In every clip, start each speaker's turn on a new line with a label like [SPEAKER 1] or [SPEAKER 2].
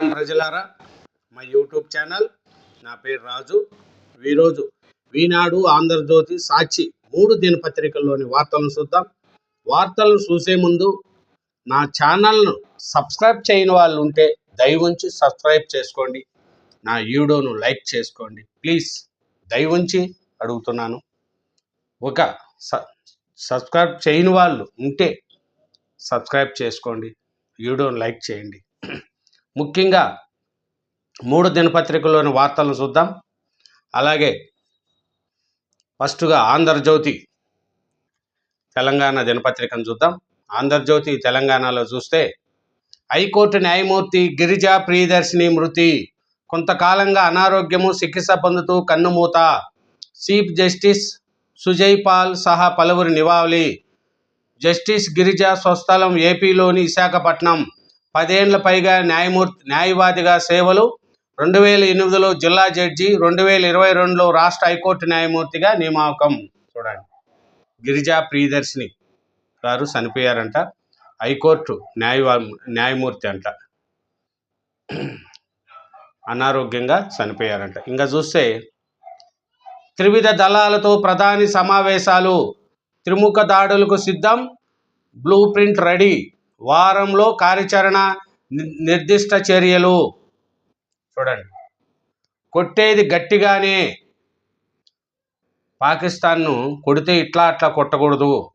[SPEAKER 1] ప్రజలారా మా YouTube channel నా పేరు రాజు. ఈరోజు వీనాడు ఆంధ్రజ్యోతి సాక్షి మూడు దినపత్రికల్లోని వార్తలను చూద్దాం. వార్తలను చూసే ముందు నా ఛానల్ను సబ్స్క్రైబ్ చేయని వాళ్ళు ఉంటే దయవుంచి సబ్స్క్రైబ్ చేసుకోండి. నా వీడియోను లైక్ చేసుకోండి. ప్లీజ్ దయవుంచి అడుగుతున్నాను. ఒక సబ్స్క్రైబ్ చేయని వాళ్ళు ఉంటే సబ్స్క్రైబ్ చేసుకోండి. వీడియోను లైక్ చేయండి. ముఖ్యంగా మూడు దినపత్రికల్లోని వార్తలను చూద్దాం. అలాగే ఫస్ట్గా ఆంధ్రజ్యోతి తెలంగాణ దినపత్రికను చూద్దాం. ఆంధ్రజ్యోతి తెలంగాణలో చూస్తే హైకోర్టు న్యాయమూర్తి గిరిజా ప్రియదర్శిని మృతి కొంతకాలంగా అనారోగ్యము చికిత్స పొందుతూ కన్నుమూత చీఫ్ జస్టిస్ సుజయ్ పాల్ సహా పలువురు నివాళి జస్టిస్ గిరిజా స్వస్థలం ఏపీలోని విశాఖపట్నం. పదేండ్ల పైగా న్యాయమూర్తి న్యాయవాదిగా సేవలు రెండు వేల ఎనిమిదిలో జిల్లా జడ్జి రెండు వేల ఇరవై రెండులో రాష్ట్ర హైకోర్టు న్యాయమూర్తిగా నియామకం. చూడండి. గిరిజా ప్రియదర్శిని గారు చనిపోయారంట. హైకోర్టు న్యాయవా న్యాయమూర్తి అంట. అనారోగ్యంగా చనిపోయారంట. ఇంకా చూస్తే త్రివిధ దళాలతో ప్రధాని సమావేశాలు త్రిముఖ దాడులకు సిద్ధం బ్లూ ప్రింట్ రెడీ. వారంలో కార్యాచరణ ని- నిర్దిష్ట చర్యలు. చూడండి. కొట్టేది గట్టిగానే పాకిస్తాన్ను కొడితే ఇట్లా అట్లా కొట్టకూడదు.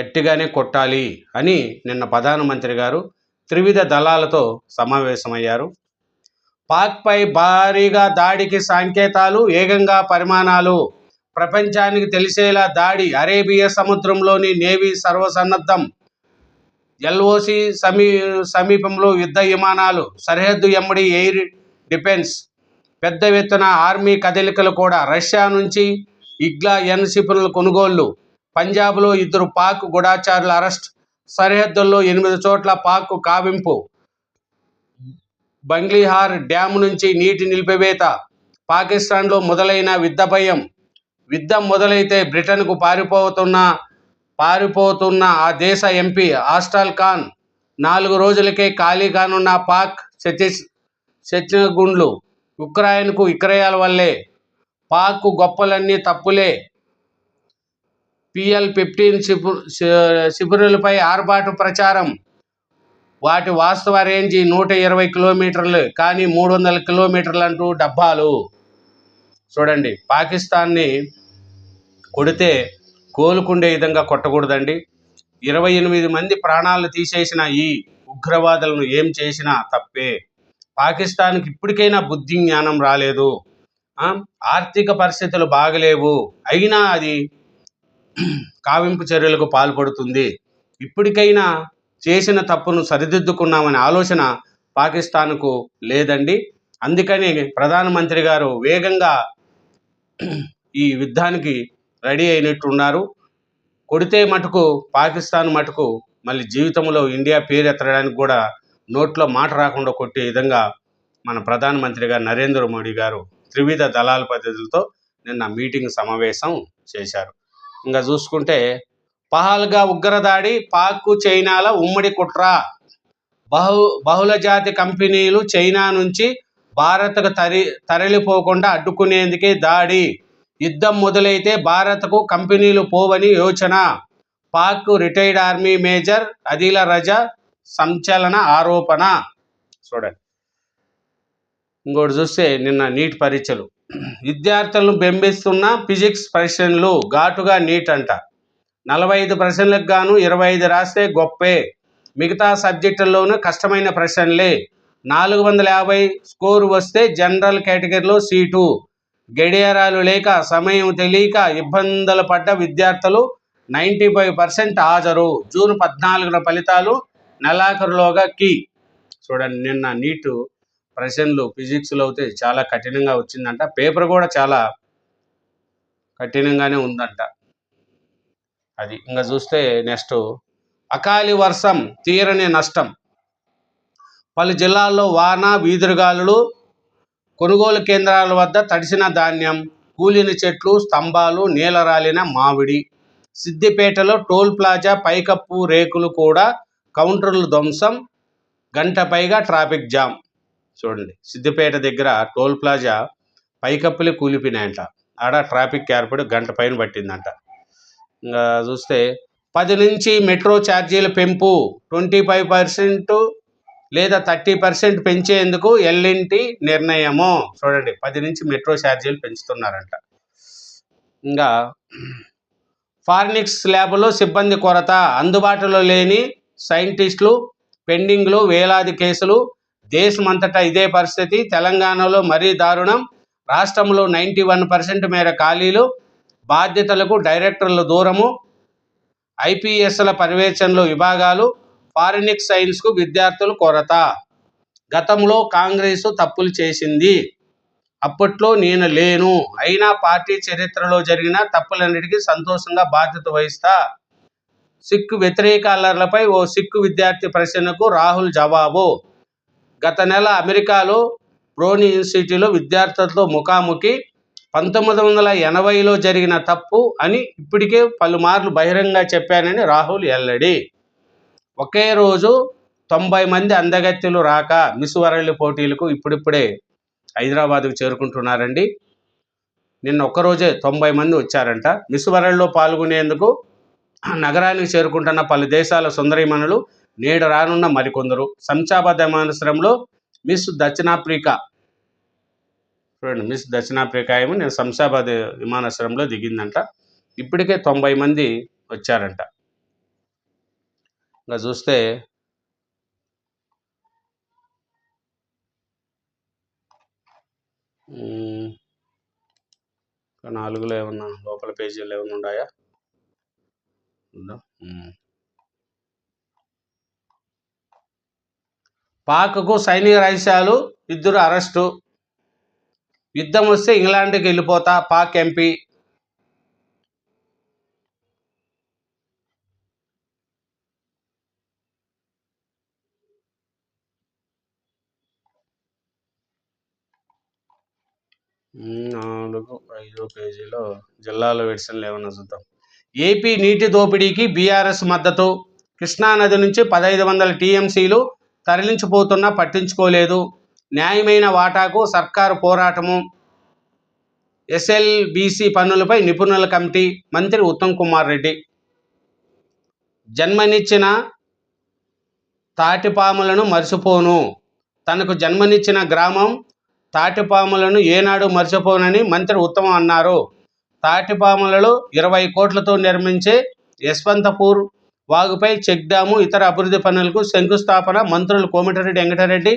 [SPEAKER 1] గట్టిగానే కొట్టాలి అని నిన్న ప్రధానమంత్రి గారు త్రివిధ దళాలతో సమావేశమయ్యారు. పాక్పై భారీగా దాడికి సంకేతాలు వేగంగా పరిమాణాలు ప్రపంచానికి తెలిసేలా దాడి అరేబియా సముద్రంలోని నేవీ సర్వసన్నద్ధం. ఎల్ఓసి సమీ సమీపంలో యుద్ధ విమానాలు సరిహద్దు ఎమ్మడి ఎయిర్ డిఫెన్స్ పెద్ద ఎత్తున ఆర్మీ కదలికలు కూడా రష్యా నుంచి ఇగ్లా ఎన్ క్షిపణుల కొనుగోళ్ళు పంజాబ్లో ఇద్దరు పాక్ గుడాచారుల అరెస్ట్ సరిహద్దుల్లో ఎనిమిది చోట్ల పాక్ కావింపు బంగ్లీహార్ డ్యామ్ నుంచి నీటి నిలిపివేత పాకిస్తాన్లో మొదలైన యుద్ధ భయం యుద్ధం మొదలైతే బ్రిటన్కు పారిపోతున్న పారిపోతున్న ఆ దేశ ఎంపీ ఆస్టాల్ ఖాన్ నాలుగు రోజులకే ఖాళీ కానున్న పాక్ ఛత్తీస్ శత్రుగుండ్లు ఉక్రాయన్కు విక్రయాల వల్లే పాక్ గొప్పలన్నీ తప్పులే. పిఎల్ ఫిఫ్టీన్ శిబు శిబిరులపై ఆర్భాటు ప్రచారం. వాటి వాస్తవ రేంజి నూట ఇరవై కిలోమీటర్లు కానీ మూడు వందల కిలోమీటర్లు అంటూ డబ్బాలు. చూడండి పాకిస్తాన్ని కొడితే కోలుకుండే విధంగా కొట్టకూడదండి. ఇరవై ఎనిమిది మంది ప్రాణాలు తీసేసిన ఈ ఉగ్రవాదులను ఏం చేసినా తప్పే. పాకిస్తాన్కి ఇప్పటికైనా బుద్ధి జ్ఞానం రాలేదు ఆర్థిక పరిస్థితులు బాగలేవు. అయినా అది కావింపు చర్యలకు పాల్పడుతుంది. ఇప్పటికైనా చేసిన తప్పును సరిదిద్దుకున్నామనే ఆలోచన పాకిస్తాన్కు లేదండి. అందుకని ప్రధానమంత్రి గారు వేగంగా ఈ యుద్ధానికి రెడీ అయినట్టున్నారు. కొడితే మటుకు పాకిస్తాన్ మటుకు మళ్ళీ జీవితంలో ఇండియా పేరు ఎత్తడానికి కూడా నోట్లో మాట రాకుండా కొట్టే విధంగా మన ప్రధానమంత్రి నరేంద్ర మోడీ గారు త్రివిధ దళాల పద్ధతులతో నిన్న మీటింగ్ సమావేశం చేశారు. ఇంకా చూసుకుంటే పహాల్గా ఉగ్రదాడి పాక్ చైనాల ఉమ్మడి కుట్ర. బహు బహుళ జాతి కంపెనీలు చైనా నుంచి భారత్కు తరి తరలిపోకుండా అడ్డుకునేందుకే దాడి. యుద్ధం మొదలైతే భారత్కు కంపెనీలు పోవని యోచన. Pak retired army major Adil Raza సంచలన ఆరోపణ. చూడండి. ఇంకోటి చూస్తే నిన్న నీట్ పరీక్షలు. విద్యార్థులను బెంబిస్తున్న ఫిజిక్స్ ప్రశ్నలు ఘాటుగా నీట్ అంట. నలభై ఐదు ప్రశ్నలకు గాను ఇరవై ఐదు రాస్తే గొప్పే. మిగతా సబ్జెక్టుల్లోనూ కష్టమైన ప్రశ్నలే. నాలుగు వందల యాభై స్కోరు వస్తే జనరల్ కేటగిరీలో సీటు. గడియారాలు లేక సమయం తెలియక ఇబ్బందులు పడ్డ విద్యార్థులు నైంటీ ఫైవ్ పర్సెంట్ హాజరు. జూన్ పద్నాలుగున ఫలితాలు నెలాఖరులోగా కీ. చూడండి నిన్న నీటు ప్రశ్నలు ఫిజిక్స్లో అయితే చాలా కఠినంగా వచ్చిందంట. పేపర్ కూడా చాలా కఠినంగానే ఉందంట. అది ఇంకా చూస్తే నెక్స్ట్ అకాలి వర్షం తీరని నష్టం. పలు జిల్లాల్లో వాన వీధురుగాలులు కొనుగోలు కేంద్రాల వద్ద తడిసిన ధాన్యం కూలిన చెట్లు స్తంభాలు నీలరాలిన మామిడి. సిద్దిపేటలో టోల్ ప్లాజా పైకప్పు రేకులు కూడా కౌంటర్లు ధ్వంసం గంట పైగా ట్రాఫిక్ జామ్. చూడండి సిద్దిపేట దగ్గర టోల్ ప్లాజా పైకప్పులే కూలిపోయినాయంట. ఆడ ట్రాఫిక్ ఏర్పడి గంట పైన పట్టిందంట. ఇంకా చూస్తే పది నుంచి మెట్రో ఛార్జీల పెంపు ట్వంటీ ఫైవ్ పర్సెంట్ లేదా థర్టీ పర్సెంట్ పెంచేందుకు ఎల్ఎన్టి నిర్ణయము. చూడండి పది నుంచి మెట్రో ఛార్జీలు పెంచుతున్నారంట. ఇంకా ఫార్నిక్స్ ల్యాబ్లో సిబ్బంది కొరత అందుబాటులో లేని సైంటిస్టులు పెండింగ్లు వేలాది కేసులు. దేశమంతటా ఇదే పరిస్థితి. తెలంగాణలో మరీ దారుణం. రాష్ట్రంలో నైంటీ వన్ పర్సెంట్ మేర ఖాళీలు. బాధ్యతలకు డైరెక్టర్ల దూరము. ఐపీఎస్ల పర్యవేక్షణలో విభాగాలు. ఫారెనిక్ సైన్స్కు విద్యార్థులు కొరత. గతంలో కాంగ్రెస్ తప్పులు చేసింది. అప్పట్లో నేను లేను. అయినా పార్టీ చరిత్రలో జరిగిన తప్పులన్నిటికీ సంతోషంగా బాధ్యత వహిస్తా. సిక్కు వ్యతిరేక అల్లర్లపై ఓ సిక్కు విద్యార్థి ప్రశ్నకు రాహుల్ జవాబు. గత నెల అమెరికాలో బ్రోని యూనివర్సిటీలో విద్యార్థులతో ముఖాముఖి పంతొమ్మిది వందల ఎనభైలో జరిగిన తప్పు అని ఇప్పటికే పలుమార్లు బహిరంగ చెప్పానని రాహుల్ ఎల్లడి. ఒకే రోజు తొంభై మంది అందగత్తెలు రాక మిస్ వరల్డ్ పోటీలకు ఇప్పుడిప్పుడే హైదరాబాద్కు చేరుకుంటున్నారండి. నిన్న ఒక్కరోజే తొంభై మంది వచ్చారంట. మిస్ వరల్డ్లో పాల్గొనేందుకు నగరానికి చేరుకుంటున్న పలు దేశాల సుందరీమణులు నేడు రానున్న మరికొందరు. శంషాబాద్ విమానాశ్రయంలో మిస్ దక్షిణాఫ్రికా. చూడండి మిస్ దక్షిణాఫ్రికా ఏమో నేను శంషాబాద్ విమానాశ్రయంలో దిగిందంట. ఇప్పటికే తొంభై మంది వచ్చారంట. ఇంకా చూస్తే నాలుగులో ఏమన్నా లోపల పేజీలు ఏమన్నా ఉన్నాయా ఉందా? పాక్కు సైనిక రహస్యాలు ఇద్దరు అరెస్టు. యుద్ధం వస్తే ఇంగ్లాండ్కి వెళ్ళిపోతా పాక్ ఎంపీ. నాలుగు ఐదో పేజీలో జిల్లాలో విడిసన్లు ఏమన్నా చూద్దాం. ఏపీ నీటి దోపిడీకి బీఆర్ఎస్ మద్దతు. కృష్ణానది నుంచి పదహైదు వందల టీఎంసీలు తరలించిపోతున్నా పట్టించుకోలేదు. న్యాయమైన వాటాకు సర్కారు పోరాటము. ఎస్ఎల్బీసీ పన్నులపై నిపుణుల కమిటీ మంత్రి ఉత్తమ్ కుమార్ రెడ్డి. జన్మనిచ్చిన తాటిపాములను మర్చిపోను. తనకు జన్మనిచ్చిన గ్రామం తాటిపాములను ఏనాడు మర్చిపోనని మంత్రి ఉత్తమ అన్నారు. తాటిపాములలో ఇరవై కోట్లతో నిర్మించే యశ్వంతపూర్ వాగుపై చెక్ డ్యాము ఇతర అభివృద్ధి పనులకు శంకుస్థాపన మంత్రులు కోమటిరెడ్డి వెంకటరెడ్డి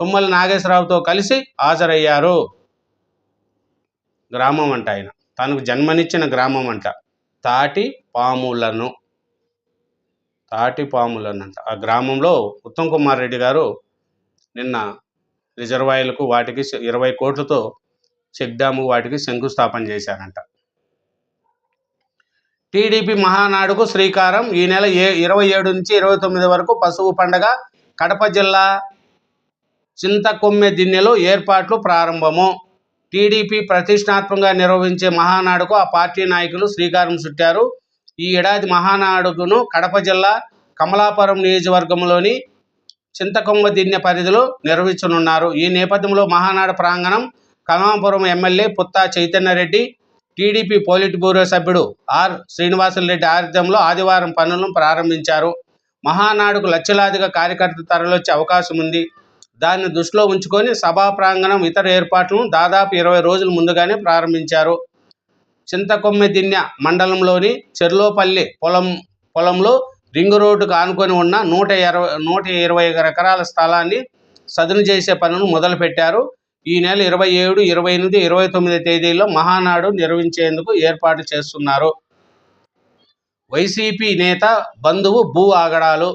[SPEAKER 1] తుమ్మల నాగేశ్వరరావుతో కలిసి హాజరయ్యారు. గ్రామం అంట ఆయన. తనకు జన్మనిచ్చిన గ్రామం అంట. తాటి పాములను. తాటి పాములను అంట ఆ గ్రామంలో ఉత్తమ్ కుమార్ రెడ్డి గారు నిన్న రిజర్వాయర్లకు వాటికి ఇరవై కోట్లతో చెక్ డ్యాము వాటికి శంకుస్థాపన చేశారంట. టీడీపీ మహానాడుకు శ్రీకారం ఈ నెల ఏ ఇరవై ఏడు నుంచి ఇరవై తొమ్మిది వరకు పశువు పండగ కడప జిల్లా చింతకొమ్మె దిన్నెలో ఏర్పాట్లు ప్రారంభము. టీడీపీ ప్రతిష్టాత్మకంగా నిర్వహించే మహానాడుకు ఆ పార్టీ నాయకులు శ్రీకారం చుట్టారు. ఈ ఏడాది మహానాడుకును కడప జిల్లా కమలాపురం నియోజకవర్గంలోని చింతకొమ్మ దిన్య పరిధిలో నిర్వహించనున్నారు. ఈ నేపథ్యంలో మహానాడు ప్రాంగణం Kamalapuram MLA Puttha Chaitanyareddy TDP polit bureau సభ్యుడు ఆర్. శ్రీనివాసులరెడ్డి ఆధ్వర్యంలో ఆదివారం పనులను ప్రారంభించారు. మహానాడుకు లక్షలాదిగా కార్యకర్తలు తరలివచ్చే అవకాశం ఉంది. దాన్ని దృష్టిలో ఉంచుకొని సభా ప్రాంగణం ఇతర ఏర్పాట్లను దాదాపు ఇరవై రోజుల ముందుగానే ప్రారంభించారు. చింతకొమ్మె దిన్నె మండలంలోని చెర్లోపల్లి పొలం పొలంలో రింగు రోడ్డుకు ఆనుకొని ఉన్న నూట ఇరవై నూట ఇరవై ఎకరాల స్థలాన్ని సదును చేసే పనులు మొదలుపెట్టారు. ఈ నెల ఇరవై ఏడు ఇరవై ఎనిమిది ఇరవై తొమ్మిది తేదీల్లో మహానాడు నిర్వహించేందుకు ఏర్పాటు చేస్తున్నారు. వైసీపీ నేత బంధువు భూ ఆగడాలు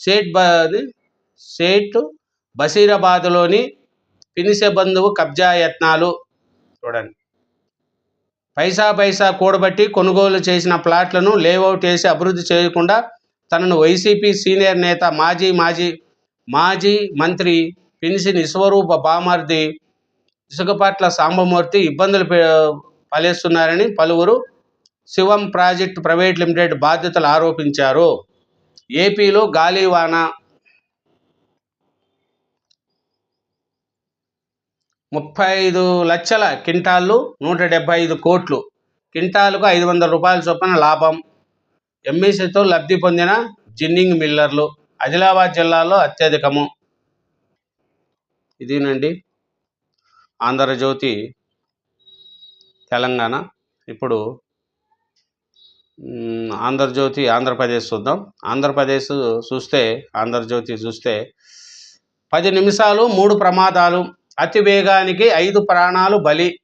[SPEAKER 1] సేట్ బ సేట్ బషీరాబాద్లోని పినిసె బంధువు కబ్జా యత్నాలు చూడండి. పైసా పైసా కూడబట్టి కొనుగోలు చేసిన ప్లాట్లను లేఅవుట్ చేసి అభివృద్ధి చేయకుండా తనను వైసీపీ సీనియర్ నేత మాజీ మాజీ మాజీ మంత్రి పిన్సిన్ విశ్వరూప బామర్ది ఇసుకపట్ల సాంబమూర్తి ఇబ్బందులు పె- పలేస్తున్నారని పలువురు శివం ప్రాజెక్ట్ ప్రైవేట్ లిమిటెడ్ బాధ్యతలు ఆరోపించారు. ఏపీలో గాలివాన ముప్పై ఐదు లక్షల క్వింటాళ్ళు నూట డెబ్బై ఐదు కోట్లు. క్వింటాలుకు ఐదు వందల రూపాయల చొప్పున లాభం. ఎంఈసీతో లబ్ధి పొందిన జిన్నింగ్ మిల్లర్లు ఆదిలాబాద్ జిల్లాలో అత్యధికము. ఇదేనండి. ఆంధ్రజ్యోతి తెలంగాణ. ఇప్పుడు ఆంధ్రజ్యోతి ఆంధ్రప్రదేశ్ చూద్దాం. ఆంధ్రప్రదేశ్ చూస్తే ఆంధ్రజ్యోతి చూస్తే పది నిమిషాలు మూడు ప్రమాదాలు అతి వేగానికి ఐదు ప్రాణాలు బలి.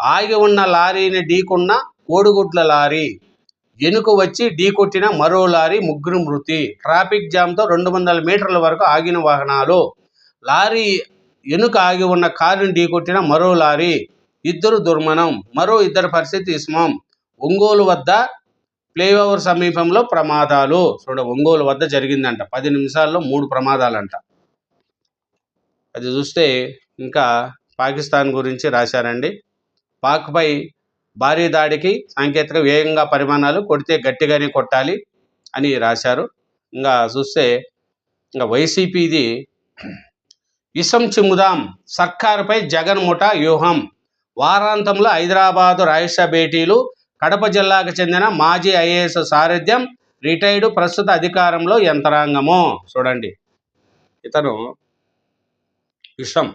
[SPEAKER 1] ఆగి ఉన్న లారీని ఢీకున్న కోడిగుడ్ల లారీ. ఎనుక వచ్చి ఢీకొట్టిన మరో లారీ ముగ్గురు మృతి. ట్రాఫిక్ జామ్తో రెండు వందల మీటర్ల వరకు ఆగిన వాహనాలు. లారీ ఎనుక ఆగి ఉన్న కారుని ఢీకొట్టిన మరో లారీ. ఇద్దరు దుర్మణం మరో ఇద్దరి పరిస్థితి ఇస్మం ఒంగోలు వద్ద ఫ్లైఓవర్ సమీపంలో ప్రమాదాలు. చూడ ఒంగోలు వద్ద జరిగిందంట. పది నిమిషాల్లో మూడు ప్రమాదాలంట. అది చూస్తే ఇంకా పాకిస్తాన్ గురించి రాశారండి. పాక్పై భారీ దాడికి సాంకేతిక వేగంగా పరిమాణాలు కొడితే గట్టిగానే కొట్టాలి అని రాశారు. ఇంకా చూస్తే ఇంకా వైసీపీది ఇసం చిముదాం సర్కారుపై జగన్ ముఠా వ్యూహం. వారాంతంలో హైదరాబాదు రాయిషా భేటీలు కడప జిల్లాకు చెందిన మాజీ ఐఏఎస్ సారథ్యం రిటైర్డ్ ప్రస్తుత అధికారంలో యంత్రాంగము. చూడండి. ఇతను విషం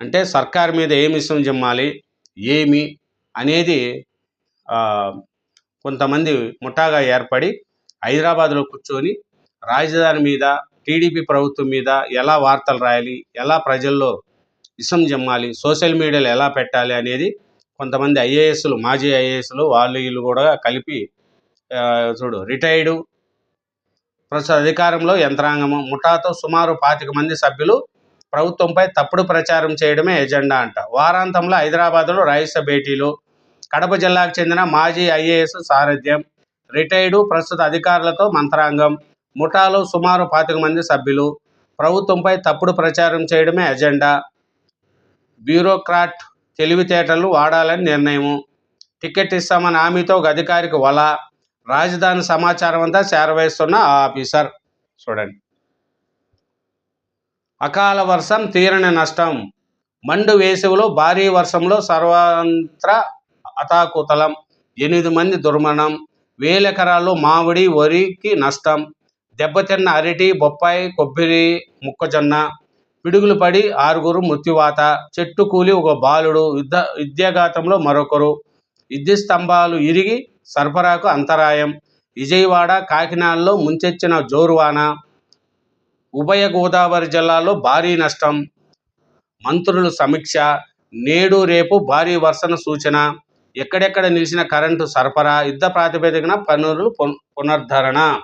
[SPEAKER 1] అంటే సర్కార్ మీద ఏమి ఇష్టం జమ్మాలి ఏమి అనేది కొంతమంది ముఠాగా ఏర్పడి హైదరాబాద్లో కూర్చొని రాజధాని మీద టీడీపీ ప్రభుత్వం మీద ఎలా వార్తలు రాయాలి ఎలా ప్రజల్లో ఇష్టం జమ్మాలి సోషల్ మీడియాలో ఎలా పెట్టాలి అనేది కొంతమంది ఐఏఎస్లు మాజీ ఐఏఎస్లు వాళ్ళు వీళ్ళు కూడా కలిపి చూడు రిటైర్డు ప్రస్తుత అధికారంలో యంత్రాంగము ముఠాతో సుమారు పాతిక మంది సభ్యులు ప్రభుత్వంపై తప్పుడు ప్రచారం చేయడమే ఎజెండా అంట. వారాంతంలో హైదరాబాద్లో రాయిస భేటీలు. కడప జిల్లాకు చెందిన మాజీ ఐఏఎస్ సారథ్యం రిటైర్డు ప్రస్తుత అధికారులతో మంత్రాంగం ముఠాలో సుమారు పాతిక మంది సభ్యులు. ప్రభుత్వంపై తప్పుడు ప్రచారం చేయడమే ఎజెండా. బ్యూరోక్రాట్ తెలివితేటలు వాడాలని నిర్ణయము. టికెట్ ఇస్తామని హామీతో ఒక అధికారికి వల. రాజధాని సమాచారం అంతా చేరవేస్తున్న ఆ ఆఫీసర్. చూడండి. అకాల వర్షం తీరని నష్టం. మండు వేసవిలో భారీ వర్షంలో సర్వత్ర అతాకుతలం. ఎనిమిది మంది దుర్మరణం. వేల ఎకరాల్లో మామిడి వరికి నష్టం. దెబ్బతిన్న అరటి బొప్పాయి కొబ్బరి మొక్కజొన్న. పిడుగులు పడి ఆరుగురు మృత్యువాత. చెట్టు కూలి ఒక బాలుడు. యుద్ధ విద్యాఘాతంలో మరొకరు. విద్యుత్ స్తంభాలు ఇరిగి సరఫరాకు అంతరాయం. విజయవాడ కాకినాడలో ముంచెచ్చిన జోరువాన. ఉభయ గోదావరి జిల్లాలో భారీ నష్టం. మంత్రులు సమీక్ష నేడు రేపు భారీ వర్షణ సూచన. ఎక్కడెక్కడ నిలిచిన కరెంటు సరఫరా యుద్ధ ప్రాతిపదికన పనులు పున- పునరుద్ధరణ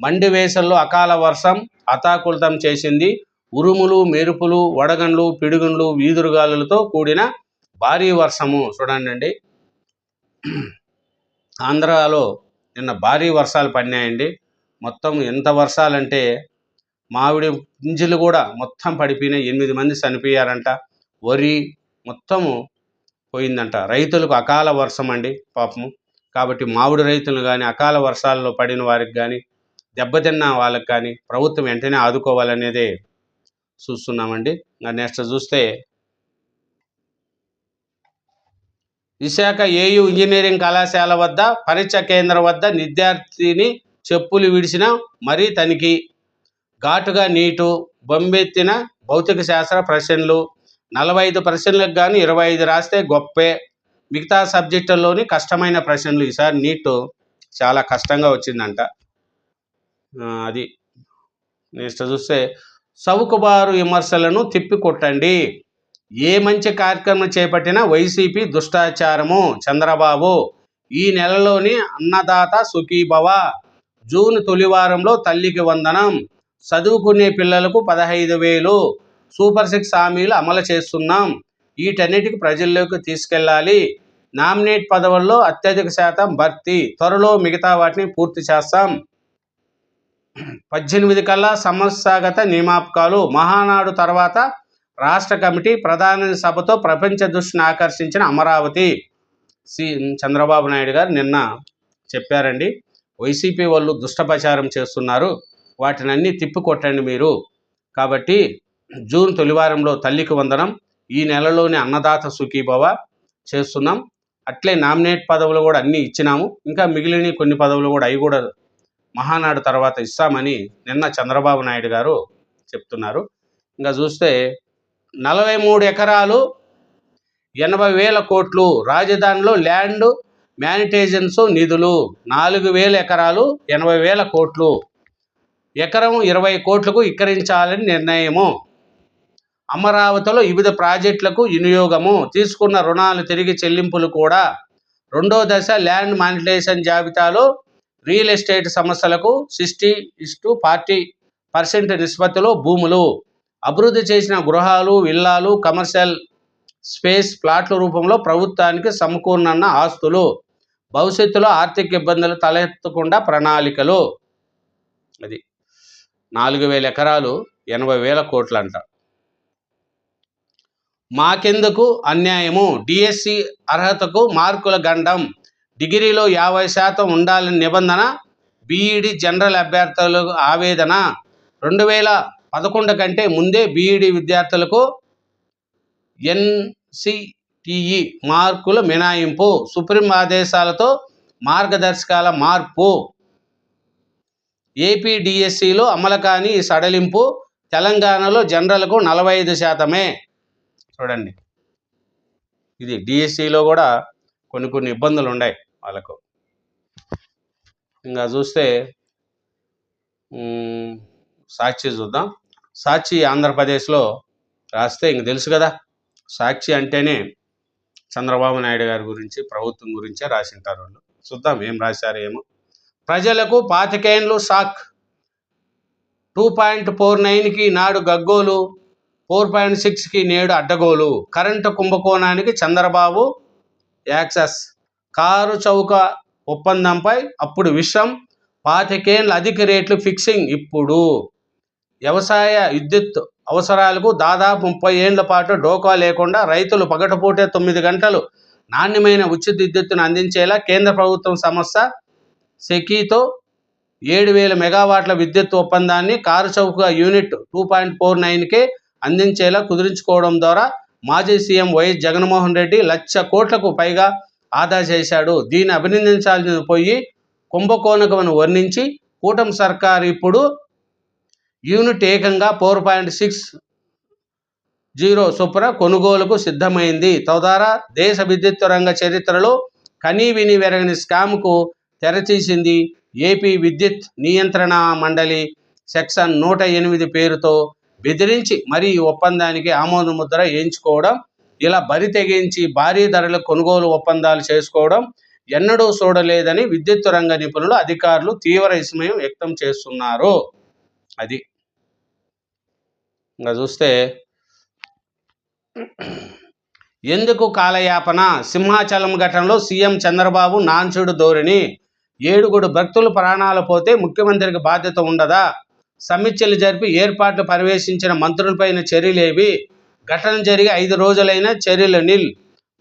[SPEAKER 1] మండి వేసల్లో అకాల వర్షం అతాకులతం చేసింది. ఉరుములు మెరుపులు వడగండ్లు పిడుగుండ్లు వీధురుగాలులతో కూడిన భారీ వర్షము. చూడండి అండి. ఆంధ్రాలో నిన్న భారీ వర్షాలు పడినాయండి. మొత్తం ఎంత వర్షాలంటే మామిడి గింజలు కూడా మొత్తం పడిపోయినాయి. ఎనిమిది మంది చనిపోయారంట. వరి మొత్తము పోయిందంట. రైతులకు అకాల వర్షం అండి పాపము. కాబట్టి మామిడి రైతులు కానీ అకాల వర్షాల్లో పడిన వారికి కానీ దెబ్బతిన్న వాళ్ళకి కానీ ప్రభుత్వం వెంటనే ఆదుకోవాలనేదే చూస్తున్నామండి. ఇంకా నెక్స్ట్ చూస్తే విశాఖ ఏయు ఇంజనీరింగ్ కళాశాల వద్ద పరీక్ష కేంద్రం వద్ద విద్యార్థిని చెప్పులు విడిచిన మరీ తనిఖీ ఘాటుగా నీటు బొంబెత్తిన భౌతిక శాస్త్ర ప్రశ్నలు. నలభై ఐదు ప్రశ్నలకు కానీ ఇరవై ఐదు రాస్తే గొప్పే. మిగతా సబ్జెక్టుల్లోని కష్టమైన ప్రశ్నలు. ఈసారి నీటు చాలా కష్టంగా వచ్చిందంట. అది నెక్స్ట్ చూస్తే చౌకబారు విమర్శలను తిప్పికొట్టండి. ఏ మంచి కార్యక్రమం చేపట్టినా వైసీపీ దుష్టాచారము. చంద్రబాబు ఈ నెలలోని అన్నదాత సుఖీభవ. జూన్ తొలివారంలో తల్లికి వందనం. చదువుకునే పిల్లలకు పదహైదు వేలు సూపర్ సిక్స్ హామీలు అమలు చేస్తున్నాం. వీటన్నిటికి ప్రజల్లోకి తీసుకెళ్ళాలి. నామినేట్ పదవుల్లో అత్యధిక శాతం భర్తీ. త్వరలో మిగతా వాటిని పూర్తి చేస్తాం. పద్దెనిమిది కల్లా సంస్థాగత నియామకాలు. మహానాడు తర్వాత రాష్ట్ర కమిటీ ప్రధాన సభతో ప్రపంచ దృష్టిని ఆకర్షించిన అమరావతి. సి. చంద్రబాబు నాయుడు గారు నిన్న చెప్పారండి. వైసీపీ వాళ్ళు దుష్టప్రచారం చేస్తున్నారు. వాటినన్నీ తిప్పికొట్టండి మీరు. కాబట్టి జూన్ తొలివారంలో తల్లికి వందనం. ఈ నెలలోనే అన్నదాత సుఖీభవ చేస్తున్నాం. అట్లే నామినేట్ పదవులు కూడా అన్నీ ఇచ్చినాము. ఇంకా మిగిలిన కొన్ని పదవులు కూడా అవి కూడా మహానాడు తర్వాత ఇస్తామని నిన్న చంద్రబాబు నాయుడు గారు చెప్తున్నారు. ఇంకా చూస్తే నలభై మూడు ఎకరాలు ఎనభై వేల కోట్లు రాజధానిలో ల్యాండ్ మ్యానిటేజన్స్ నిధులు. నాలుగు వేల ఎకరాలు ఎనభై వేల కోట్లు. ఎకరం ఇరవై కోట్లకు విక్రయించాలని నిర్ణయము. అమరావతిలో వివిధ ప్రాజెక్టులకు వినియోగము. తీసుకున్న రుణాలు తిరిగి చెల్లింపులు కూడా. రెండో దశ ల్యాండ్ మానిటైజేషన్ జాబితాలో రియల్ ఎస్టేట్ సంస్థలకు sixty is to forty percent నిష్పత్తిలో భూములు. అభివృద్ధి చేసిన గృహాలు విల్లాలు కమర్షియల్ స్పేస్ ప్లాట్ల రూపంలో ప్రభుత్వానికి సమకూర్నన్న ఆస్తులు. భవిష్యత్తులో ఆర్థిక ఇబ్బందులు తలెత్తకుండా ప్రణాళికలు. అది. నాలుగు వేల ఎకరాలు ఎనభై వేల కోట్లంట. మాకెందుకు అన్యాయము? డిఎస్సి అర్హతకు మార్కుల గండం. డిగ్రీలో యాభై శాతం ఉండాలని నిబంధన బీఈడి జనరల్ అభ్యర్థులకు ఆవేదన. రెండు వేల పదకొండు కంటే ముందే బీఈడి విద్యార్థులకు ఎన్సిటిఈ మార్కుల మినాయింపు. సుప్రీం ఆదేశాలతో మార్గదర్శకాల మార్పు. ఏపీ డిఎస్సిలో అమలు కాని సడలింపు తెలంగాణలో జనరల్కు నలభై ఐదు శాతమే. చూడండి. ఇది డిఎస్సిలో కూడా కొన్ని కొన్ని ఇబ్బందులు ఉన్నాయి వాళ్ళకు. ఇంకా చూస్తే సాక్షి చూద్దాం. సాక్షి ఆంధ్రప్రదేశ్లో రాస్తే ఇంక తెలుసు కదా. సాక్షి అంటేనే చంద్రబాబు నాయుడు గారి గురించి ప్రభుత్వం గురించే రాసింటారు వాళ్ళు. చూద్దాం ఏం రాశారు ఏమో ప్రజలకు పాతికేండ్లు షాక్. టూ పాయింట్ ఫోర్ నైన్కి నాడు గగ్గోలు ఫోర్ పాయింట్ సిక్స్కి నేడు అడ్డగోలు. కరెంటు కుంభకోణానికి చంద్రబాబు యాక్సెస్. కారు చౌక ఒప్పందంపై అప్పుడు విషయం పాతికేండ్ల అధిక రేట్లు ఫిక్సింగ్ ఇప్పుడు. వ్యవసాయ విద్యుత్ అవసరాలకు దాదాపు ముప్పై ఏళ్ళ పాటు డోకా లేకుండా రైతులు పగటపూటే తొమ్మిది గంటలు నాణ్యమైన ఉచిత విద్యుత్తును అందించేలా కేంద్ర ప్రభుత్వం సంస్థ సెకీతో ఏడు వేల మెగావాట్ల విద్యుత్ ఒప్పందాన్ని కారు చౌకగా యూనిట్ టూ పాయింట్ ఫోర్ నైన్కే అందించేలా కుదిరించుకోవడం ద్వారా మాజీ సీఎం వైఎస్ జగన్మోహన్ రెడ్డి లక్ష కోట్లకు పైగా ఆదా చేశాడు. దీన్ని అభినందించాల్సిన పోయి కుంభకోణకమని వర్ణించి కూటమి సర్కార్ ఇప్పుడు యూనిట్ ఏకంగా ఫోర్ పాయింట్ సిక్స్ జీరో చొప్పున కొనుగోలుకు సిద్ధమైంది. తద్వారా దేశ విద్యుత్ రంగ చరిత్రలో కనీ విని వెరగని స్కామ్కు తెరచేసింది ఏపీ విద్యుత్ నియంత్రణ మండలి సెక్షన్ నూట ఎనిమిది పేరుతో బెదిరించి మరీ ఈ ఒప్పందానికి ఆమోద ముద్ర వేయించుకోవడం ఇలా బరి తెగించి భారీ ధరల కొనుగోలు ఒప్పందాలు చేసుకోవడం ఎన్నడూ చూడలేదని విద్యుత్ రంగ నిపుణులు అధికారులు తీవ్ర విస్మయం వ్యక్తం చేస్తున్నారు. అది. ఇంకా చూస్తే ఎందుకు కాలయాపన? సింహాచలం ఘటనలో సీఎం చంద్రబాబు నాంచుడు ధోరణి ఏడుగురు భక్తులు ప్రాణాలు పోతే ముఖ్యమంత్రికి బాధ్యత ఉండదా? సమీక్షలు జరిపి ఏర్పాట్లు పర్యవేశించిన మంత్రులపైన చర్యలేవి ఘటన జరిగి ఐదు రోజులైన చర్యలు నిల్.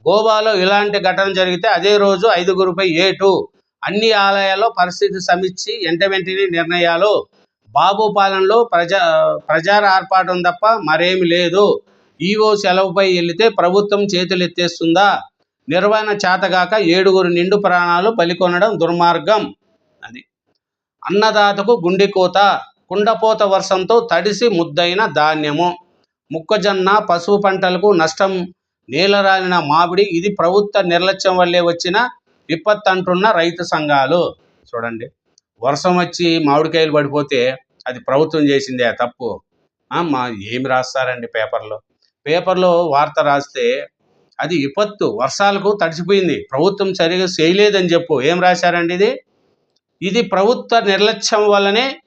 [SPEAKER 1] గోవాలో ఇలాంటి ఘటన జరిగితే అదే రోజు ఐదుగురుపై ఏటు. అన్ని ఆలయాల్లో పరిస్థితి సమీక్షి వెంట వెంటనే నిర్ణయాలు. బాబు పాలనలో ప్రజా ప్రజార ఆర్పాటం తప్ప మరేమి లేదు. ఈవో సెలవుపై వెళితే ప్రభుత్వం చేతులెత్తేస్తుందా? నిర్వహణ చేతగాక ఏడుగురు నిండు ప్రాణాలు బలికొనడం దుర్మార్గం. అది అన్నదాతకు గుండెకోత కుండపోత వర్షంతో తడిసి ముద్దైన ధాన్యము. మొక్కజొన్న పసుపు పంటలకు నష్టం నేలరాలిన మామిడి ఇది ప్రభుత్వ నిర్లక్ష్యం వల్లే వచ్చిన విపత్తు అంటున్న రైతు సంఘాలు. చూడండి వర్షం వచ్చి మామిడికాయలు పడిపోతే అది ప్రభుత్వం చేసిందే తప్పు. మా ఏమి రాస్తారండి పేపర్లో? పేపర్లో వార్త రాస్తే అది విపత్తు. వర్షాలకు తడిసిపోయింది. ప్రభుత్వం సరిగా చేయలేదని చెప్పు. ఏం రాశారండి ఇది? ఇది ప్రభుత్వ నిర్లక్ష్యం వల్లనే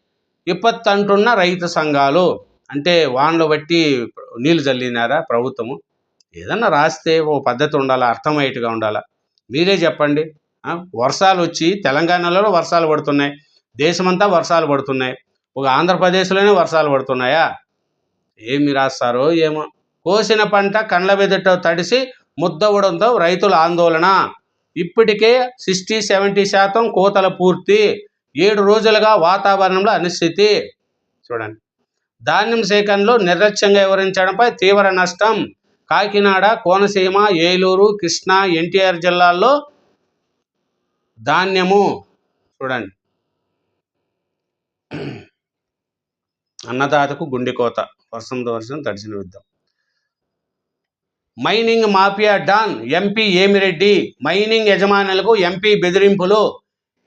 [SPEAKER 1] విపత్తు అంటున్న రైతు సంఘాలు. అంటే వానలు బట్టి నీళ్ళు చల్లినారా ప్రభుత్వము? ఏదన్నా రాస్తే ఓ పద్ధతి ఉండాలా? అర్థమయ్యేట్టుగా ఉండాలా? మీరే చెప్పండి. వర్షాలు వచ్చి తెలంగాణలో వర్షాలు పడుతున్నాయి. దేశమంతా వర్షాలు పడుతున్నాయి. ఒక ఆంధ్రప్రదేశ్లోనే వర్షాలు పడుతున్నాయా? ఏమి రాస్తారో ఏమో. కోసిన పంట కండ్ల వెదుట తడిసి ముద్దవడంతో రైతుల ఆందోళన. ఇప్పటికే సిక్స్టీ సెవెంటీ శాతం కోతల పూర్తి. ఏడు రోజులుగా వాతావరణంలో అనిశ్చితి. చూడండి. ధాన్యం సేకరణలో నిర్లక్ష్యంగా వివరించడంపై తీవ్ర నష్టం. కాకినాడ కోనసీమ ఏలూరు కృష్ణా ఎన్టీఆర్ జిల్లాల్లో ధాన్యము. చూడండి. అన్నదాతకు గుండెకోత వర్షంతో వర్షం తడిసిన యుద్ధం. Mining mafia don MP Emireddy mining యజమానులకు ఎంపీ బెదిరింపులు.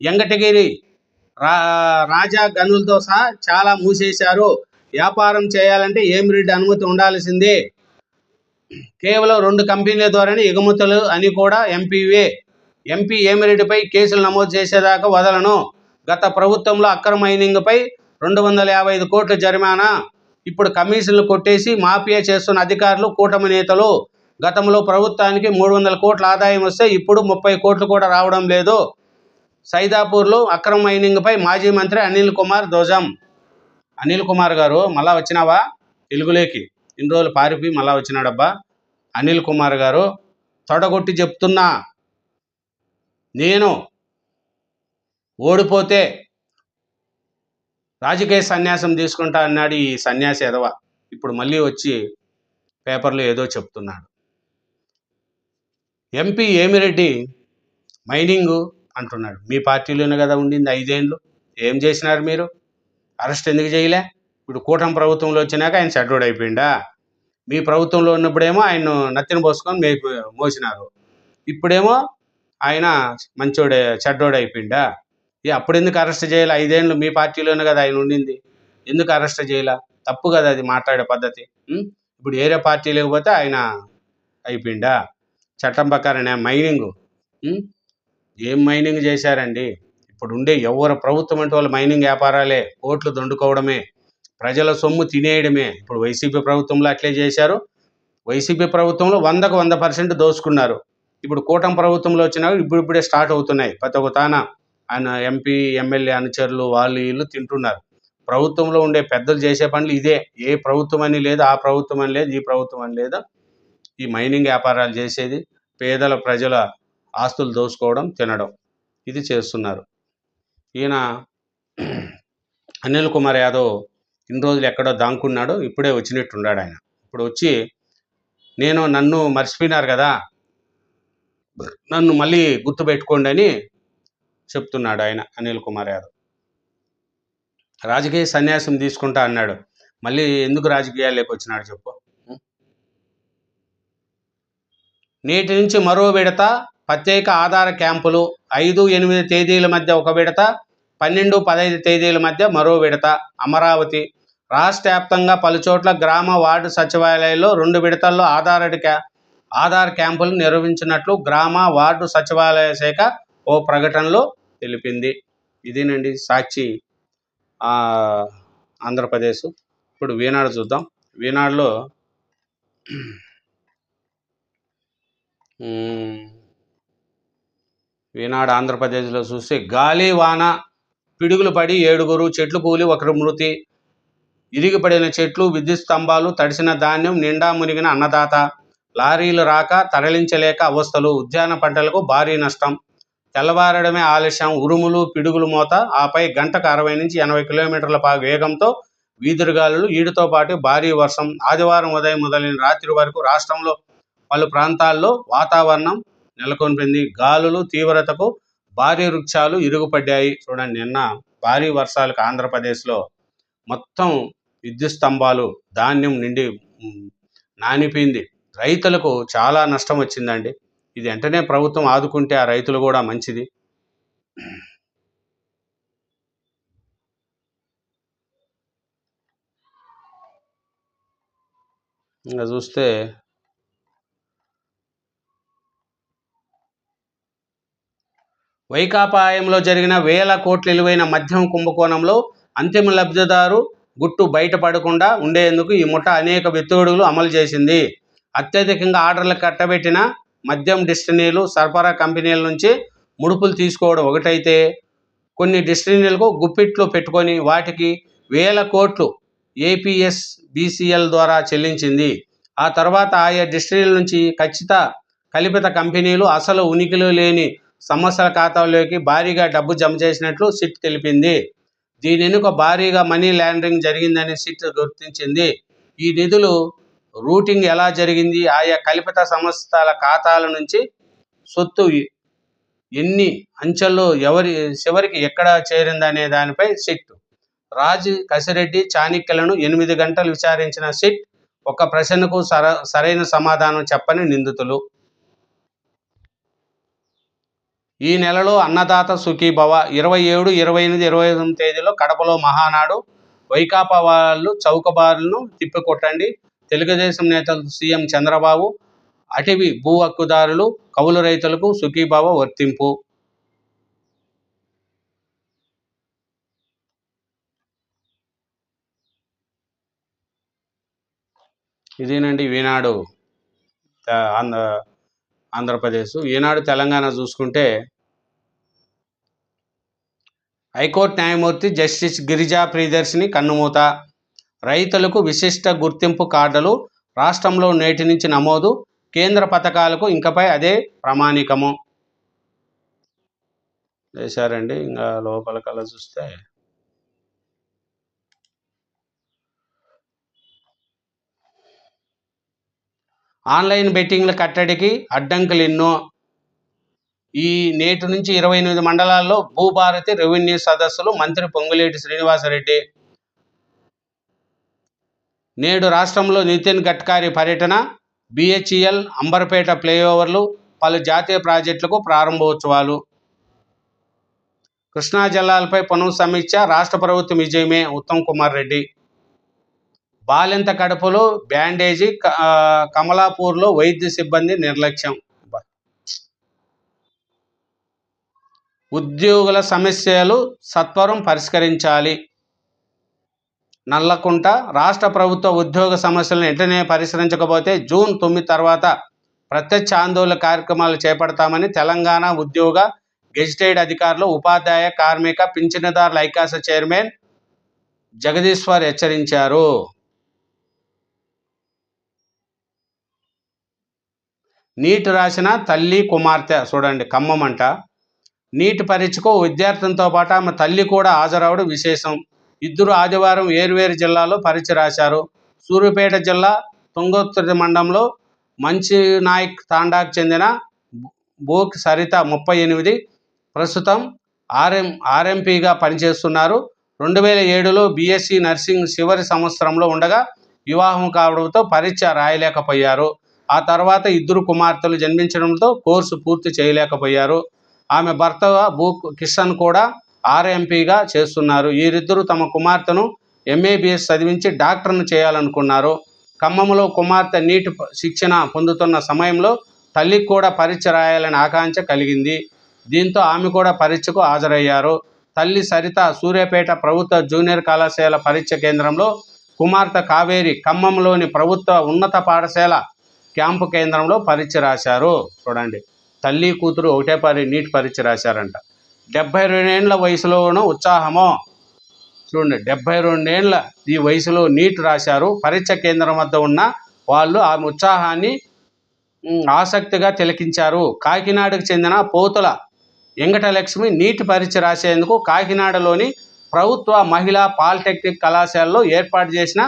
[SPEAKER 1] ఎంగటగిరి రా రాజా గనులతో సహా చాలా మూసేశారు. వ్యాపారం చేయాలంటే ఏమిరెడ్డి అనుమతి ఉండాల్సిందే. కేవలం రెండు కంపెనీల ద్వారానే ఎగుమతులు అని కూడా ఎంపీవే. ఎంపీ ఏమిరెడ్డిపై కేసులు నమోదు చేసేదాకా వదలను. గత ప్రభుత్వంలో అక్రమ మైనింగ్పై రెండు వందల యాభై ఐదు కోట్ల జరిమానా. ఇప్పుడు కమిషన్లు కొట్టేసి మాఫియా చేస్తున్న అధికారులు కూటమి నేతలు గతంలో ప్రభుత్వానికి మూడు వందల కోట్ల ఆదాయం వస్తే ఇప్పుడు ముప్పై కోట్లు కూడా రావడం లేదు. సైదాపూర్లో అక్రమ మైనింగ్పై మాజీ మంత్రి అనిల్ కుమార్ ధ్వజం. అనిల్ కుమార్ గారు మళ్ళా వచ్చినావా? తెలుగులోకి. ఇన్ని రోజులు పారిపోయి మళ్ళా వచ్చినాడబ్బా. అనిల్ కుమార్ గారు తొడగొట్టి చెప్తున్నా. నేను ఓడిపోతే రాజకీయ సన్యాసం తీసుకుంటా అన్నాడు ఈ సన్యాసి ఎదవ. ఇప్పుడు మళ్ళీ వచ్చి పేపర్లో ఏదో చెప్తున్నాడు. ఎంపీ ఏమిరెడ్డి మైనింగ్ అంటున్నాడు. మీ పార్టీలోనే కదా ఉండింది ఐదేండ్లు. ఏం చేసినారు మీరు? అరెస్ట్ ఎందుకు చేయలే? ఇప్పుడు కూటమి ప్రభుత్వంలో వచ్చినాక ఆయన షడ్డోడ్ అయిపోయిందా మీ ప్రభుత్వంలో ఉన్నప్పుడేమో ఆయన నత్తిని పోసుకొని మే మోసినారు. ఇప్పుడేమో ఆయన మంచోడే చెడ్డోడు అయిపోయిందా ఏ అప్పుడు ఎందుకు అరెస్ట్ చేయాలి? ఐదేళ్ళు మీ పార్టీలోనే కదా ఆయన ఉండింది. ఎందుకు అరెస్ట్ చేయాల? తప్పు కదా అది మాట్లాడే పద్ధతి. ఇప్పుడు ఏరే పార్టీ లేకపోతే ఆయన అయిపోయిందా చట్టం ప్రకారం మైనింగ్. ఏం మైనింగ్ చేశారండి? ఇప్పుడు ఉండే ఎవరు ప్రభుత్వం అంటే వాళ్ళు మైనింగ్ వ్యాపారాలే. కోట్లు దండుకోవడమే. ప్రజల సొమ్ము తినేయడమే. ఇప్పుడు వైసీపీ ప్రభుత్వంలో అట్లే చేశారు. వైసీపీ ప్రభుత్వంలో వందకు వంద పర్సెంట్ దోసుకున్నారు. ఇప్పుడు కూటమి ప్రభుత్వంలో వచ్చినాక ఇప్పుడిప్పుడే స్టార్ట్ అవుతున్నాయి. ప్రతి ఒక్క తాన ఆయన ఎంపీ ఎమ్మెల్యే అనుచరులు వాళ్ళు వీళ్ళు తింటున్నారు. ప్రభుత్వంలో ఉండే పెద్దలు చేసే పనులు ఇదే. ఏ ప్రభుత్వం అని లేదు ఆ ప్రభుత్వం అని లేదు ఈ ప్రభుత్వం అని లేదు. ఈ మైనింగ్ వ్యాపారాలు చేసేది పేదల ప్రజల ఆస్తులు దోసుకోవడం తినడం. ఇది చేస్తున్నారు. ఈయన అనిల్ కుమార్ యాదవ్ ఇన్ని రోజులు ఎక్కడో దాంకున్నాడు ఇప్పుడే వచ్చినట్టున్నాడు ఆయన. ఇప్పుడు వచ్చి నేను నన్ను మర్చిపోయినారు కదా నన్ను మళ్ళీ గుర్తుపెట్టుకోండి అని చెప్తున్నాడు ఆయన అనిల్ కుమార్ యాదవ్. రాజకీయ సన్యాసం తీసుకుంటా అన్నాడు. మళ్ళీ ఎందుకు రాజకీయాల్లోకి వచ్చినాడు చెప్పు? నేటి నుంచి మరో విడత ప్రత్యేక ఆధార క్యాంపులు ఐదు ఎనిమిది తేదీల మధ్య ఒక విడత పన్నెండు పదహైదు తేదీల మధ్య మరో విడత. అమరావతి రాష్ట్ర వ్యాప్తంగా పలుచోట్ల గ్రామ వార్డు సచివాలయాల్లో రెండు విడతల్లో ఆధార్ క్యా ఆధార్ క్యాంపులు నిర్వహించినట్లు గ్రామ వార్డు సచివాలయ శాఖ ఓ ప్రకటనలో తెలిపింది. ఇదేనండి సాక్షి ఆంధ్రప్రదేశ్. ఇప్పుడు వీనాడు చూద్దాం. వీనాడులో ఈనాడు ఆంధ్రప్రదేశ్లో చూస్తే గాలి వాన పిడుగులు పడి ఏడుగురు చెట్లు కూలి ఒకరు మృతి. ఇరిగిపడిన చెట్లు విద్యుత్ స్తంభాలు తడిసిన ధాన్యం నిండా మునిగిన అన్నదాత. లారీలు రాక తరలించలేక అవస్థలు ఉద్యాన పంటలకు భారీ నష్టం. తెల్లవారడమే ఆలస్యం ఉరుములు పిడుగులు మోత ఆపై గంటకు అరవై నుంచి ఎనభై కిలోమీటర్ల పా వేగంతో వీధురుగాలులు ఈడుతో పాటు భారీ వర్షం. ఆదివారం ఉదయం మొదలైన రాత్రి వరకు రాష్ట్రంలో పలు ప్రాంతాల్లో వాతావరణం నెలకొల్పింది గాలులు తీవ్రతకు భారీ వృక్షాలు ఇరుగుపడ్డాయి. చూడండి నిన్న భారీ వర్షాలకు ఆంధ్రప్రదేశ్లో మొత్తం విద్యుత్ స్తంభాలు ధాన్యం నిండి నానిపోయింది. రైతులకు చాలా నష్టం వచ్చిందండి. ఇది వెంటనే ప్రభుత్వం ఆదుకుంటే ఆ రైతులు కూడా మంచిది. ఇంకా చూస్తే వైకాపాయంలో జరిగిన వేల కోట్ల విలువైన మద్యం కుంభకోణంలో అంతిమ లబ్ధిదారు గుట్టు బయటపడకుండా ఉండేందుకు ఈ ముఠ అనేక వెత్తుడులు అమలు చేసింది. అత్యధికంగా ఆర్డర్లు కట్టబెట్టిన మద్యం డిస్టినీలు సరఫరా కంపెనీల నుంచి ముడుపులు తీసుకోవడం ఒకటైతే కొన్ని డిస్టినీలకు గుప్పిట్లో పెట్టుకొని వాటికి వేల కోట్లు ఏపీఎస్ బీసీఎల్ ద్వారా చెల్లించింది. ఆ తర్వాత ఆయా డిస్టినీల నుంచి ఖచ్చిత కల్పిత కంపెనీలు అసలు ఉనికిలో లేని సంవత్సర ఖాతాలోకి భారీగా డబ్బు జమ చేసినట్లు సిట్ తెలిపింది. దీని వెనుక భారీగా మనీ లాండరింగ్ జరిగిందని సిట్ గుర్తించింది. ఈ నిధులు రూటింగ్ ఎలా జరిగింది? ఆయా కల్పిత సంస్థల ఖాతాల నుంచి సొత్తు ఎన్ని అంచెల్లో ఎవరి చివరికి ఎక్కడ చేరిందనే దానిపై సిట్. రాజ్ కసిరెడ్డి చాణిక్యలను ఎనిమిది గంటలు విచారించిన సిట్ ఒక ప్రశ్నకు సర సరైన సమాధానం చెప్పని నిందితులు. ఈ నెలలో అన్నదాత సుఖీభవ ఇరవై ఏడు ఇరవై ఎనిమిది ఇరవై ఎనిమిది తేదీలో కడపలో మహానాడు. వైకాపా వాళ్ళు చౌకబారులను తిప్పికొట్టండి. తెలుగుదేశం నేతలు సీఎం చంద్రబాబు అటవీ భూ హక్కుదారులు కౌలు రైతులకు సుఖీభావ వర్తింపు. ఇదేనండి ఈనాడు అంద ఆంధ్రప్రదేశ్. ఈనాడు తెలంగాణ చూసుకుంటే హైకోర్టు న్యాయమూర్తి జస్టిస్ గిరిజా ప్రియదర్శిని కన్నుమూత. రైతులకు విశిష్ట గుర్తింపు కార్డులు రాష్ట్రంలో నేటి నుంచి నమోదు. కేంద్ర పథకాలకు ఇంకపై అదే ప్రామాణికము. వేశారండి ఇంకా లోపల కల చూస్తే ఆన్లైన్ బెట్టింగ్ల కట్టడికి అడ్డంకులు ఎన్నో. ఈ నేటి నుంచి ఇరవై ఎనిమిది మండలాల్లో భూభారతి రెవెన్యూ సదస్సులు మంత్రి పొంగులేటి శ్రీనివాసరెడ్డి. నేడు రాష్ట్రంలో నితిన్ గడ్కరీ పర్యటన బిహెచ్ఈఎల్ అంబర్పేట ఫ్లైఓవర్లు పలు జాతీయ ప్రాజెక్టులకు ప్రారంభోత్సవాలు. కృష్ణా జలాలపై పునఃసమీక్ష రాష్ట్ర ప్రభుత్వం విజయమే ఉత్తమ్ కుమార్ రెడ్డి. బాలింత కడుపులో బ్యాండేజీ కమలాపూర్లో వైద్య సిబ్బంది నిర్లక్ష్యం. ఉద్యోగుల సమస్యలు సత్వరం పరిష్కరించాలి. నల్లకుంట రాష్ట్ర ప్రభుత్వ ఉద్యోగ సమస్యలను వెంటనే పరిష్కరించకపోతే జూన్ తొమ్మిది తర్వాత ప్రత్యక్ష ఆందోళన కార్యక్రమాలు చేపడతామని తెలంగాణ ఉద్యోగ గెజిటెడ్ అధికారులు ఉపాధ్యాయ కార్మిక పింఛనదారుల ఐకాస చైర్మన్ జగదీశ్వర్ హెచ్చరించారు. నీట్ రాసిన తల్లి కుమార్తె చూడండి ఖమ్మమంట నీటి పరీక్షకు విద్యార్థులతో పాటు ఆమె తల్లి కూడా హాజరవడం విశేషం. ఇద్దరు ఆదివారం వేరువేరు జిల్లాలో పరీక్ష రాశారు. సూర్యాపేట జిల్లా తుంగోత్తరి మండలంలో మంచి నాయక్ తాండాకు చెందిన బోక్ సరిత ముప్పై ఎనిమిది ప్రస్తుతం ఆర్ఎం ఆర్ఎంపీగా పనిచేస్తున్నారు. రెండు వేల ఏడులో బీఎస్సీ నర్సింగ్ చివరి సంవత్సరంలో ఉండగా వివాహం కావడంతో పరీక్ష రాయలేకపోయారు. ఆ తర్వాత ఇద్దరు కుమార్తెలు జన్మించడంతో కోర్సు పూర్తి చేయలేకపోయారు. ఆమె భర్త భూ కిషన్ కూడా ఆర్ఎంపీగా చేస్తున్నారు. వీరిద్దరూ తమ కుమార్తెను ఎంఏబిఎస్ చదివించి డాక్టర్ను చేయాలనుకున్నారు. ఖమ్మంలో కుమార్తె నీట్ శిక్షణ పొందుతున్న సమయంలో తల్లికి కూడా పరీక్ష రాయాలని ఆకాంక్ష కలిగింది. దీంతో ఆమె కూడా పరీక్షకు హాజరయ్యారు. తల్లి సరిత సూర్యాపేట ప్రభుత్వ జూనియర్ కళాశాల పరీక్ష కేంద్రంలో కుమార్తె కావేరి ఖమ్మంలోని ప్రభుత్వ ఉన్నత పాఠశాల క్యాంపు కేంద్రంలో పరీక్ష రాశారు. చూడండి. తల్లి కూతురు ఒకటే పరి నీటి పరీక్ష రాశారంట. డెబ్బై రెండేళ్ళ వయసులోనూ ఉత్సాహమో? చూడండి. డెబ్బై రెండేళ్ళ ఈ వయసులో నీట్ రాశారు. పరీక్ష కేంద్రం వద్ద ఉన్న వాళ్ళు ఆమె ఉత్సాహాన్ని ఆసక్తిగా తిలకించారు. కాకినాడకు చెందిన పోతుల వెంకటలక్ష్మి నీటి పరీక్ష రాసేందుకు కాకినాడలోని ప్రభుత్వ మహిళా పాలిటెక్నిక్ కళాశాలలో ఏర్పాటు చేసిన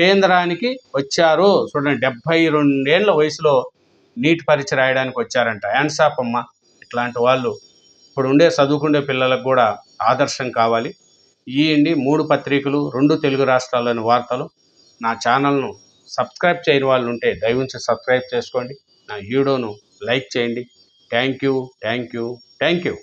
[SPEAKER 1] కేంద్రానికి వచ్చారు. చూడండి డెబ్భై రెండేళ్ళ వయసులో నీటి పరీక్ష రాయడానికి వచ్చారంట. హ్యాండ్సాప్ అమ్మ. ఇట్లాంటి వాళ్ళు ఇప్పుడు ఉండే చదువుకుండే పిల్లలకు కూడా ఆదర్శం కావాలి. ఇవ్వండి మూడు పత్రికలు రెండు తెలుగు రాష్ట్రాల్లోని వార్తలు. నా ఛానల్ను సబ్స్క్రైబ్ చేయని వాళ్ళు ఉంటే దయవుంచి సబ్స్క్రైబ్ చేసుకోండి. నా వీడియోను లైక్ చేయండి. Thank you thank you thank you.